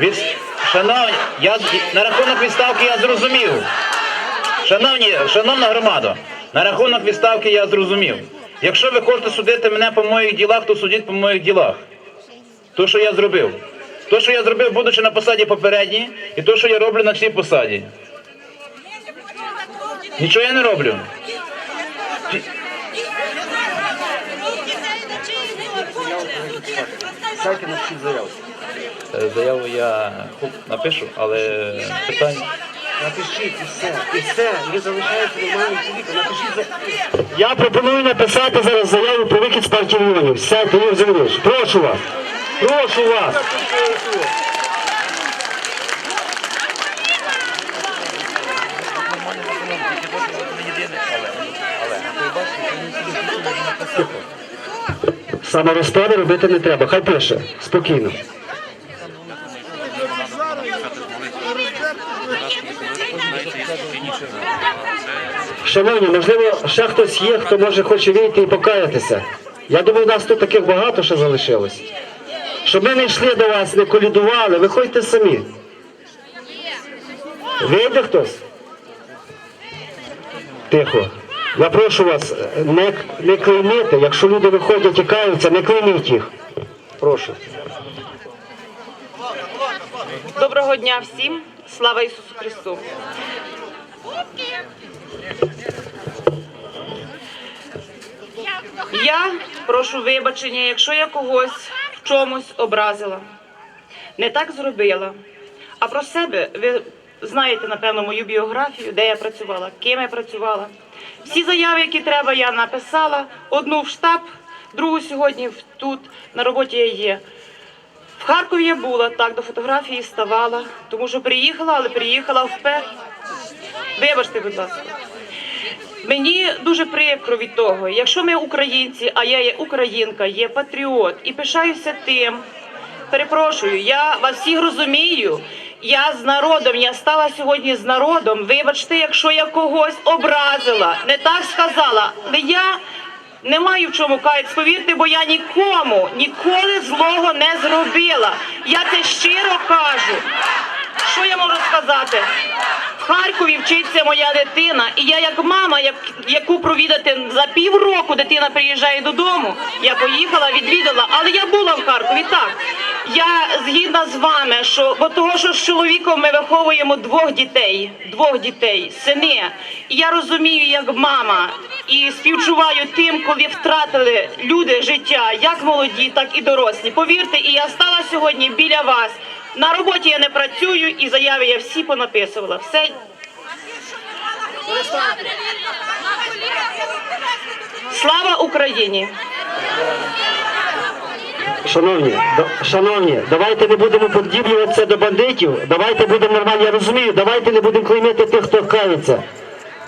Від... Шановні, я на рахунок відставки я зрозумів. Шановні, шановна громада, на рахунок відставки я зрозумів. Якщо ви хочете судити мене по моїх ділах, то судіть по моїх ділах. То, що я зробив. То, що я зробив, будучи на посаді попередній, і то, що я роблю на цій посаді. Нічого я не роблю. Дайте напишіть заяву. Е, Заяву я напишу, але питання. Напишіть і все. І все. Ви залишаєте нормальним чоловіком. Напишіть за. Я пропоную написати зараз заяву про вихід з партії регіонів. Сядьте, Юрій Зинович. Прошу вас. Прошу вас. Саморозправи робити не треба. Хай пише. Спокійно. Шановні, можливо, ще хтось є, хто може хоче вийти і покаятися. Я думаю, нас тут таких багато ще залишилось. Щоб ми не йшли до вас, не колідували, виходьте самі. Вийде хтось? Тихо. Я прошу вас, не, не клеймити. Якщо люди виходять і каються, не клейміть їх. Прошу. Доброго дня всім. Слава Ісусу Христу. Я прошу вибачення, якщо я когось в чомусь образила. Не так зробила. А про себе ви знаєте, напевно, мою біографію, де я працювала, ким я працювала. Всі заяви, які треба, я написала. Одну в штаб, другу сьогодні тут на роботі я є. В Харкові я була, так, до фотографії ставала, тому що приїхала, але приїхала вперше. Вибачте, будь ласка. Мені дуже прикро від того, якщо ми українці, а я є українка, є патріот і пишаюся тим. Перепрошую, я вас всіх розумію. Я з народом, я стала сьогодні з народом. Вибачте, якщо я когось образила, не так сказала. Але я не маю в чому каятися, повірте, бо я нікому ніколи злого не зробила. Я це щиро кажу. Що я можу сказати? В Харкові вчиться моя дитина, і я як мама, як, яку провідати за півроку дитина приїжджає додому. Я поїхала, відвідала, але я була в Харкові. Так я згідна з вами, що бо того, що з чоловіком ми виховуємо двох дітей, двох дітей, сини. І я розумію, як мама, і співчуваю тим, коли втратили люди життя, як молоді, так і дорослі. Повірте, і я стала сьогодні біля вас. На роботі я не працюю і заяви я всі понаписувала. Все слава Україні! Шановні, до- шановні, давайте не будемо подібнюватися до бандитів. Давайте будемо нормально, я розумію, давайте не будемо клеймити тих, хто кається.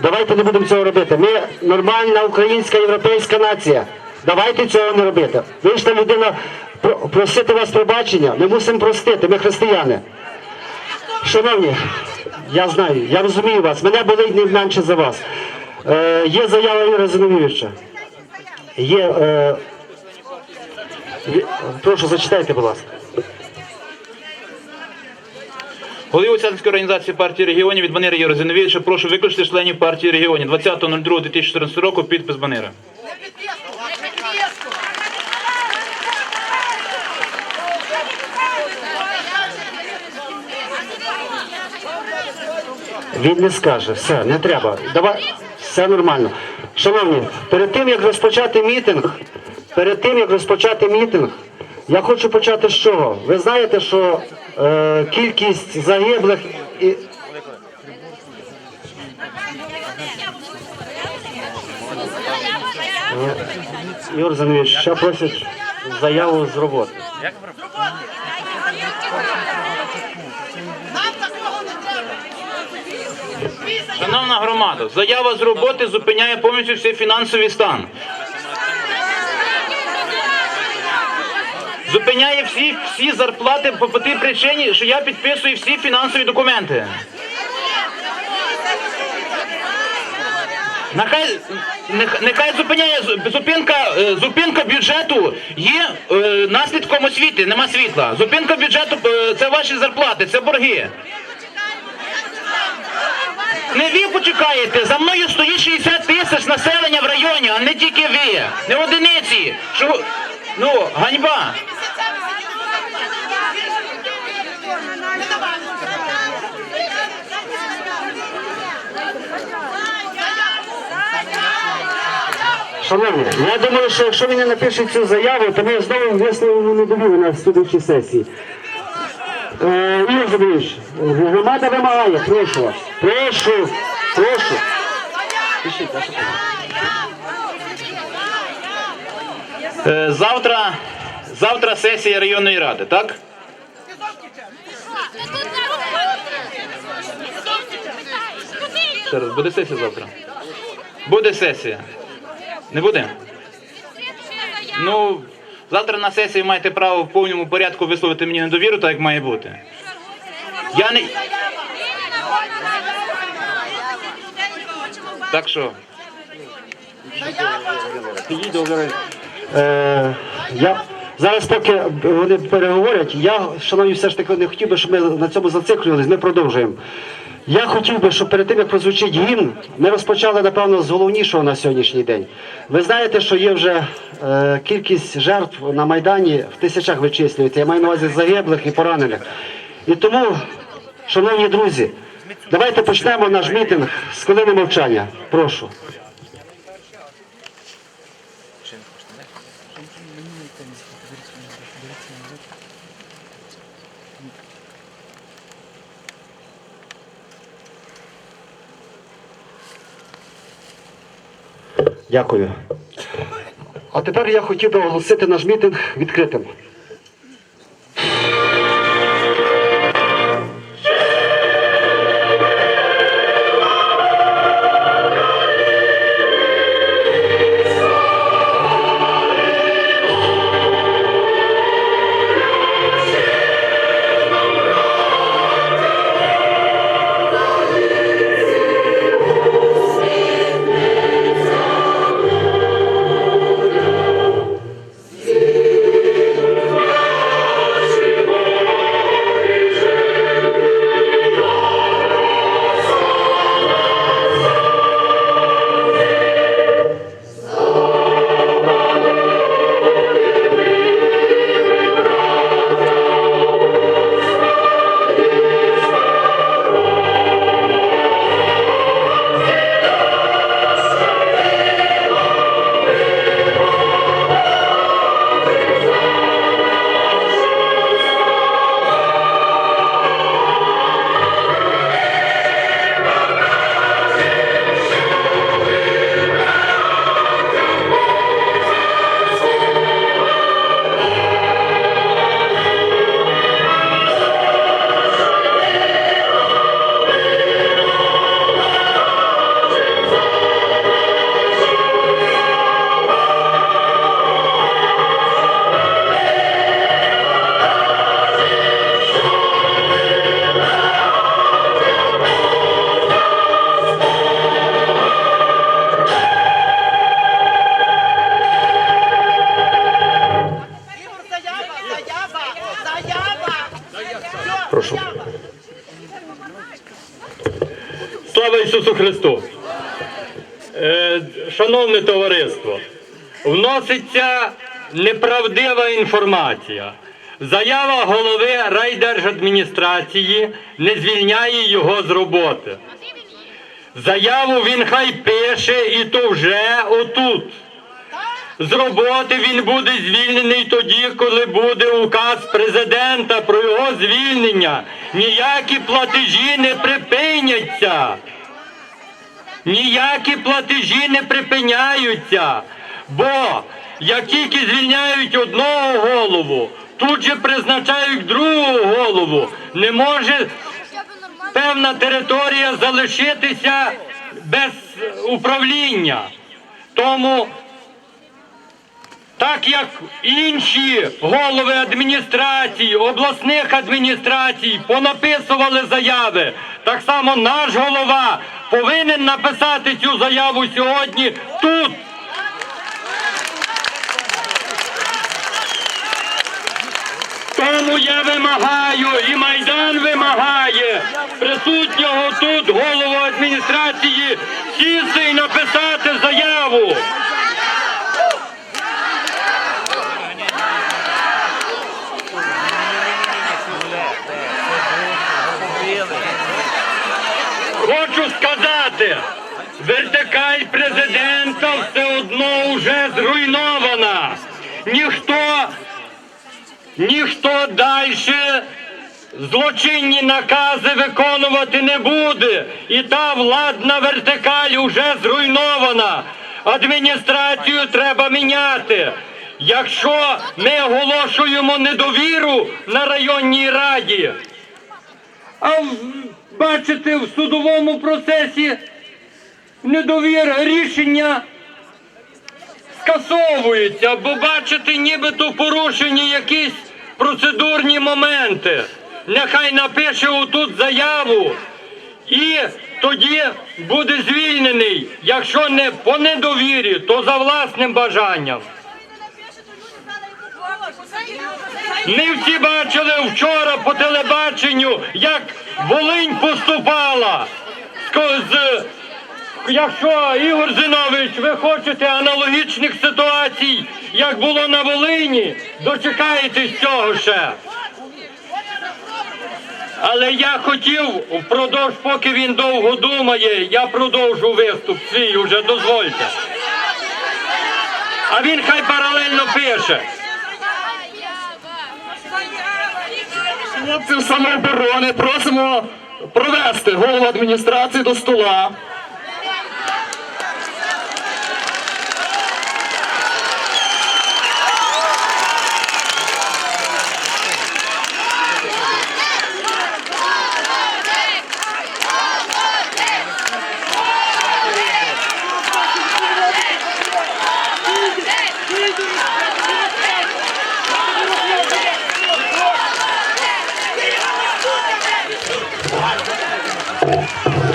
Давайте не будемо цього робити. Ми нормальна українська європейська нація. Давайте цього не робити. Вийшла людина про- просити вас пробачення. Ми мусимо простити, ми християни. Шановні, я знаю, я розумію вас. Мене болить не менше за вас. Е, є заява Юрія Зиновійовича. Є. Е, прошу, зачитайте, будь ласка. Голові Оцянської організації партії регіонів від Банери Юрія Зиновійовича прошу виключити членів партії регіонів 20.02.2014 року підпис Банера. Він не скаже, все, не треба. Давай, все нормально. Шановні, перед тим як розпочати мітинг, перед тим як розпочати мітинг, я хочу почати з чого? Ви знаєте, що е, кількість загиблих і. Ігор Занович, ще просять заяву з роботи. Шановна громада, заява з роботи зупиняє повністю всі фінансовий стан. Зупиняє всі, всі зарплати по, по тій причині, що я підписую всі фінансові документи. Нехай, нехай зупиняє зупинка, е, зупинка бюджету є е, наслідком освіти, нема світла. Зупинка бюджету е, це ваші зарплати, це борги. Не ви почекаєте, за мною стоїть 60 тисяч населення в районі, а не тільки ви, не одиниці. Що, ну, ганьба. Шановні, я думаю, що якщо не напише цю заяву, то ми знову висловимо недовіру на слідуючій сесії. Е, громада вимагає, прошу вас. Прошу, прошу. Е, Завтра, завтра сесія районної ради, так? Ще раз, буде сесія завтра? Буде сесія. Не буде? Ну, завтра на сесії маєте право в повному порядку висловити мені недовіру, так як має бути. Я не. Так що. Е, я зараз поки вони переговорять, я, шановні, все ж таки не хотів би, щоб ми на цьому зациклювалися, ми продовжуємо. Я хотів би, щоб перед тим, як прозвучить гімн, ми розпочали, напевно, з головнішого на сьогоднішній день. Ви знаєте, що є вже е, кількість жертв на Майдані в тисячах вичислюється. Я маю на увазі загиблих і поранених. І тому, шановні друзі, давайте почнемо наш мітинг з хвилини мовчання. Прошу. Дякую. А тепер я хотів би оголосити наш мітинг відкритим. Прошу. Слава Ісусу Христу! Е, шановне товариство, вноситься неправдива інформація. Заява голови райдержадміністрації не звільняє його з роботи. Заяву він хай пише і то вже отут. З роботи він буде звільнений тоді, коли буде указ президента про його звільнення. Ніякі платежі не припиняться. Ніякі платежі не припиняються. Бо як тільки звільняють одного голову, тут же призначають другу голову. Не може певна територія залишитися без управління. Тому так як інші голови адміністрацій, обласних адміністрацій понаписували заяви, так само наш голова повинен написати цю заяву сьогодні тут. Тому я вимагаю, і Майдан вимагає присутнього тут голову адміністрації сісти і написати заяву. Хочу сказати, вертикаль президента все одно вже зруйнована. Ніхто ніхто далі злочинні накази виконувати не буде. І та владна вертикаль уже зруйнована. Адміністрацію треба міняти. Якщо ми оголошуємо недовіру на районній раді, а бачите, в судовому процесі недовіра рішення скасовується, бо бачите, нібито порушені якісь процедурні моменти. Нехай напише отут заяву і тоді буде звільнений. Якщо не по недовірі, то за власним бажанням. Ми всі бачили вчора по телебаченню, як Волинь поступала. З Якщо Ігор Зинович, ви хочете аналогічних ситуацій, як було на Волині, дочекаєтесь цього ще. Але я хотів впродовж, поки він довго думає, я продовжу виступ свій уже дозвольте. А він хай паралельно пише. Хлопців самооборони просимо провести голову адміністрації до стола.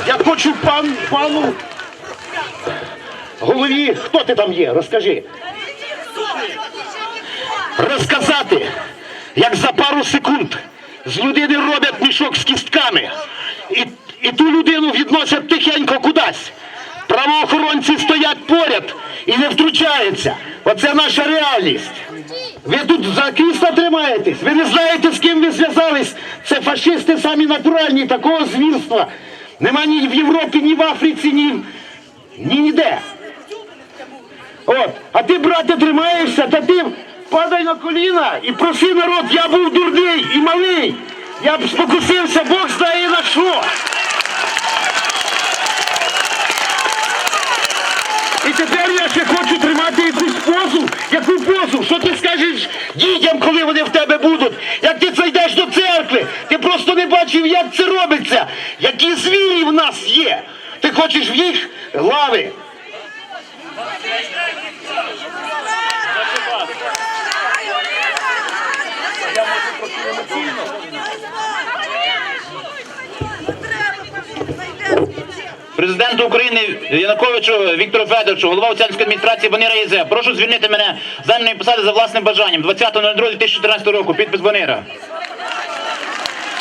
Я хочу пан, пану голові, хто ти там є, розкажи. Розказати, як за пару секунд з людини роблять мішок з кістками. І, і ту людину відносять тихенько кудись. Правоохоронці стоять поряд і не втручаються. Оце наша реальність. Ви тут за крісло тримаєтесь, ви не знаєте, з ким ви зв'язались. Це фашисти самі натуральні, такого звірства. Нема ні в Європі, ні в Африці, ні, ні ніде. От, а ти, брате, тримаєшся, та ти падай на коліна і проси народ, я був дурний і малий. Я б спокусився, Бог знає на що. І тепер я ще хочу тримати якусь позу. Яку позу? Що ти скажеш дітям, коли вони в тебе будуть? Як ти зайдеш до церкви? Ти просто не бачив, як це робиться. Які звірі в нас є. Ти хочеш в їх лави. Президенту України Януковичу Віктору Федоровичу, голова Оцянської адміністрації Банира ЄЗ. Прошу звільнити мене з даної посади за власним бажанням 20.02.2014 року. Підпис Банира.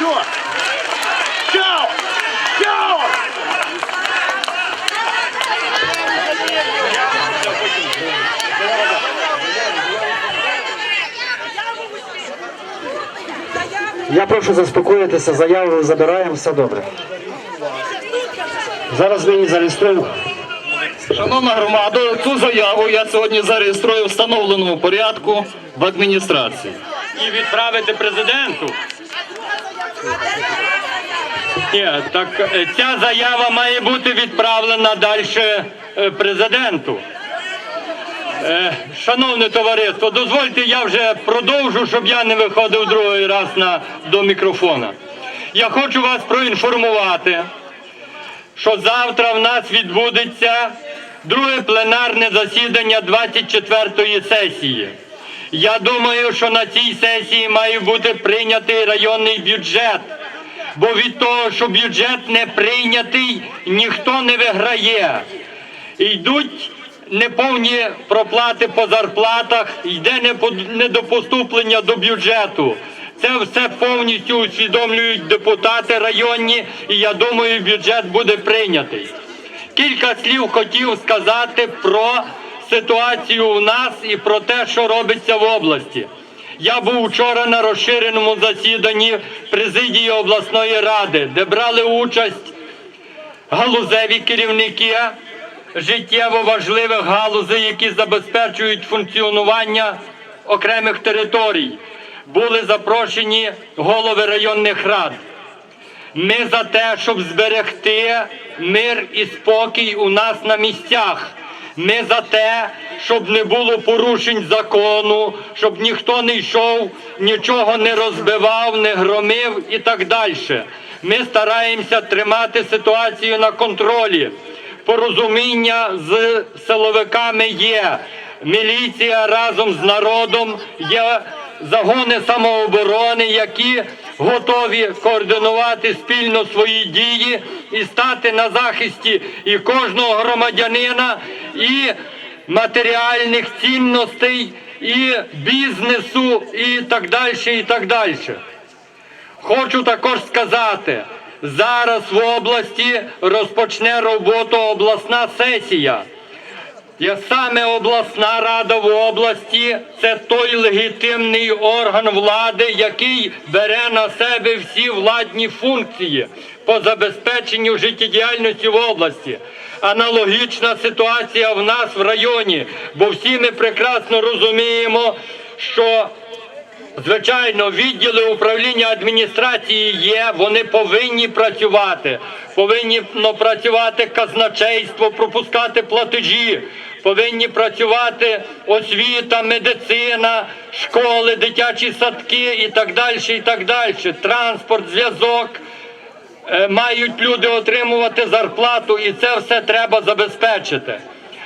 Все. Я прошу заспокоїтися, заяву забираємо, все добре. Зараз ми її зареєструємо. Шановна громада, цю заяву я сьогодні зареєструю в встановленому порядку в адміністрації. І відправити президенту. Ні, так е, ця заява має бути відправлена далі е, президенту. Е, Шановне товариство, дозвольте, я вже продовжу, щоб я не виходив другий раз на, до мікрофона. Я хочу вас проінформувати, що завтра в нас відбудеться друге пленарне засідання 24-ї сесії. Я думаю, що на цій сесії має бути прийнятий районний бюджет. Бо від того, що бюджет не прийнятий, ніхто не виграє. Йдуть неповні проплати по зарплатах, йде недопоступлення до бюджету. Це все повністю усвідомлюють депутати районні, і я думаю, бюджет буде прийнятий. Кілька слів хотів сказати про ситуацію у нас і про те, що робиться в області. Я був вчора на розширеному засіданні президії обласної ради, де брали участь галузеві керівники життєво важливих галузей, які забезпечують функціонування окремих територій. Були запрошені голови районних рад. Ми за те, щоб зберегти мир і спокій у нас на місцях. Ми за те, щоб не було порушень закону, щоб ніхто не йшов, нічого не розбивав, не громив і так далі. Ми стараємося тримати ситуацію на контролі. Порозуміння з силовиками є. Міліція разом з народом є загони самооборони, які готові координувати спільно свої дії і стати на захисті і кожного громадянина, і матеріальних цінностей, і бізнесу, і так далі, і так далі. Хочу також сказати, зараз в області розпочне роботу обласна сесія. Я саме обласна рада в області це той легітимний орган влади, який бере на себе всі владні функції по забезпеченню життєдіяльності в області. Аналогічна ситуація в нас в районі, бо всі ми прекрасно розуміємо, що Звичайно, відділи управління адміністрації є, вони повинні працювати. Повинні ну, працювати казначейство, пропускати платежі, повинні працювати освіта, медицина, школи, дитячі садки і так далі, і так далі. Транспорт, зв'язок. Е, Мають люди отримувати зарплату, і це все треба забезпечити.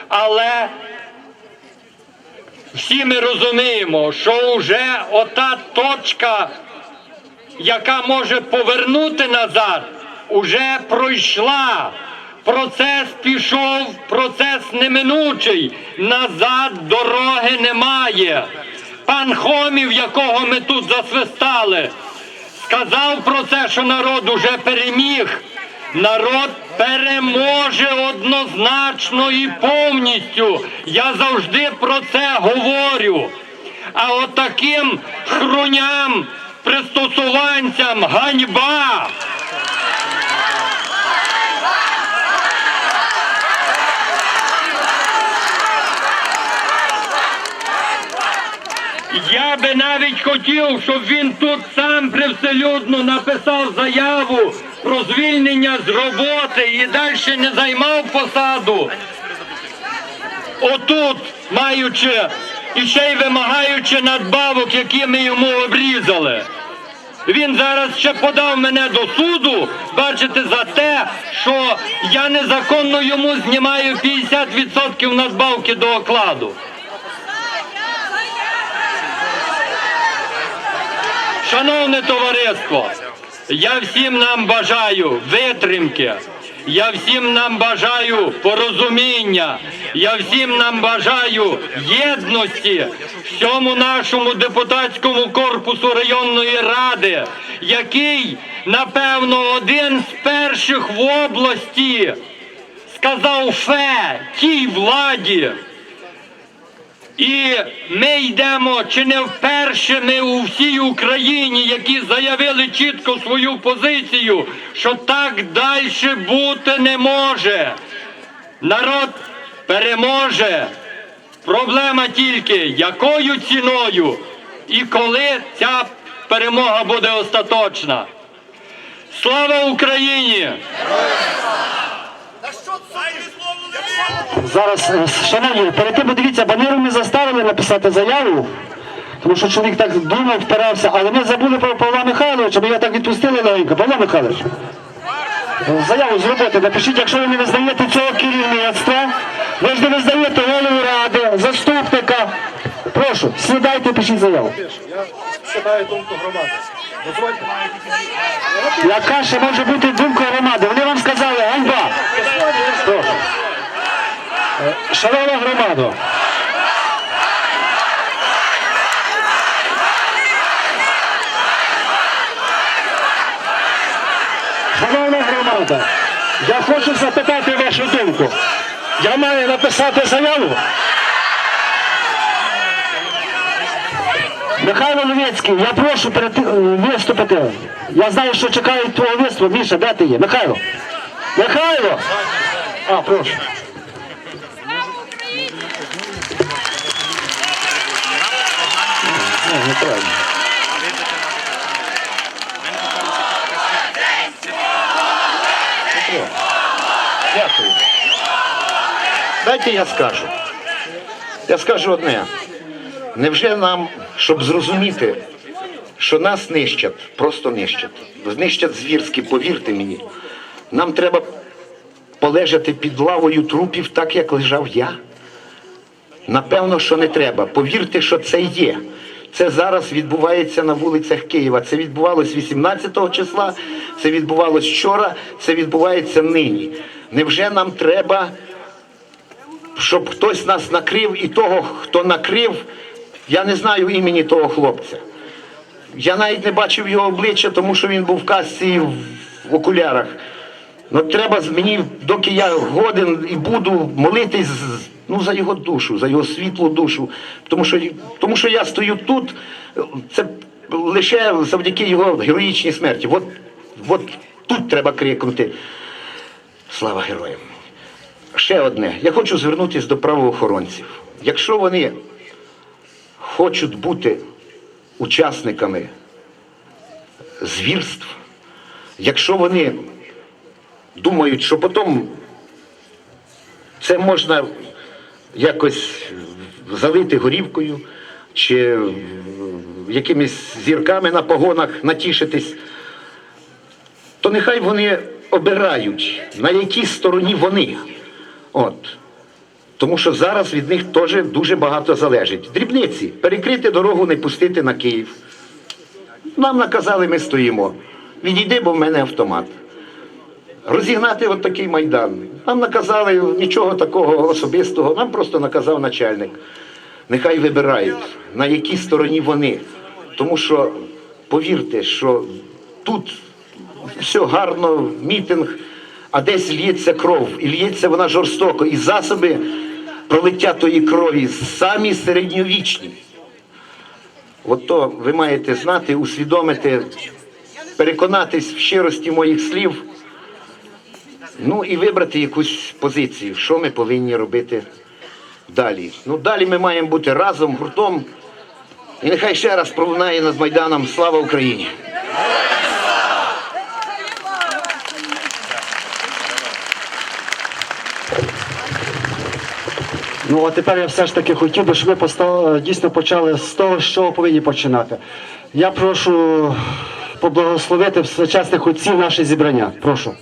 Але всі ми розуміємо, що вже ота точка, яка може повернути назад, уже пройшла. Процес пішов, процес неминучий. Назад дороги немає. Пан Хомів, якого ми тут засвистали, сказав про це, що народ уже переміг. Народ переможе однозначно і повністю. Я завжди про це говорю. А от хруням, пристосуванцям ганьба. Я би навіть хотів, щоб він тут сам привселюдно написав заяву про звільнення з роботи і далі не займав посаду. Отут, маючи і ще й вимагаючи надбавок, які ми йому обрізали. Він зараз ще подав мене до суду, бачите, за те, що я незаконно йому знімаю 50% надбавки до окладу. Шановне товариство, я всім нам бажаю витримки, я всім нам бажаю порозуміння, я всім нам бажаю єдності всьому нашому депутатському корпусу районної ради, який, напевно, один з перших в області сказав фе тій владі. І ми йдемо чи не вперше ми у всій Україні, які заявили чітко свою позицію, що так далі бути не може. Народ переможе. Проблема тільки якою ціною і коли ця перемога буде остаточна. Слава Україні! Зараз, е, шановні, перед тим дивіться, банеру ми заставили написати заяву, тому що чоловік так думав, впирався, але ми забули про Павла Михайловича, ми його так відпустили легенько. Павло Михайлович, заяву з роботи напишіть, якщо ви не визнаєте цього керівництва, ви ж не визнаєте голову ради, заступника. Прошу, сідайте, пишіть заяву. Я складаю думку громади. Яка ще може бути думка громади? Вони вам сказали, ганьба. Прошу. Е, Шановна громада. Шановна громада, я хочу запитати вашу думку. Я маю написати заяву. Михайло Левецький, я прошу перед е, виступити. Я знаю, що чекають твого виступу. Міша, де ти є? Михайло. Михайло! А, прошу. Неправильно. Дякую. Дайте я скажу. Я скажу одне. Невже нам, щоб зрозуміти, що нас нищать, просто нищать, знищать звірськи, повірте мені, нам треба полежати під лавою трупів так, як лежав я? Напевно, що не треба. Повірте, що це є. Це зараз відбувається на вулицях Києва. Це відбувалось 18 числа, це відбувалось вчора, це відбувається нині. Невже нам треба, щоб хтось нас накрив і того, хто накрив, я не знаю імені того хлопця. Я навіть не бачив його обличчя, тому що він був в касці і в окулярах. Ну треба мені, доки я годен і буду молитись ну, за його душу, за його світлу душу. Тому що, тому що я стою тут, це лише завдяки його героїчній смерті. От, от тут треба крикнути. Слава героям! Ще одне. Я хочу звернутися до правоохоронців. Якщо вони хочуть бути учасниками звірств, якщо вони думають, що потім це можна якось залити горівкою чи якимись зірками на погонах натішитись, то нехай вони обирають, на якій стороні вони. От. Тому що зараз від них теж дуже багато залежить. Дрібниці, перекрити дорогу, не пустити на Київ. Нам наказали, ми стоїмо. Відійди, бо в мене автомат. Розігнати от такий майдан. Нам наказали нічого такого особистого, нам просто наказав начальник. Нехай вибирають, на якій стороні вони. Тому що повірте, що тут все гарно, мітинг, а десь лється кров, і лється вона жорстоко, і засоби пролиття тої крові самі середньовічні. От то ви маєте знати, усвідомити, переконатись в щирості моїх слів. Ну і вибрати якусь позицію, що ми повинні робити далі. Ну далі ми маємо бути разом, гуртом. І нехай ще раз пролунає над Майданом Слава Україні! Ну а тепер я все ж таки хотів би, щоб ми поста- дійсно почали з того, з чого повинні починати. Я прошу поблагословити всечесних отців наше зібрання. Прошу.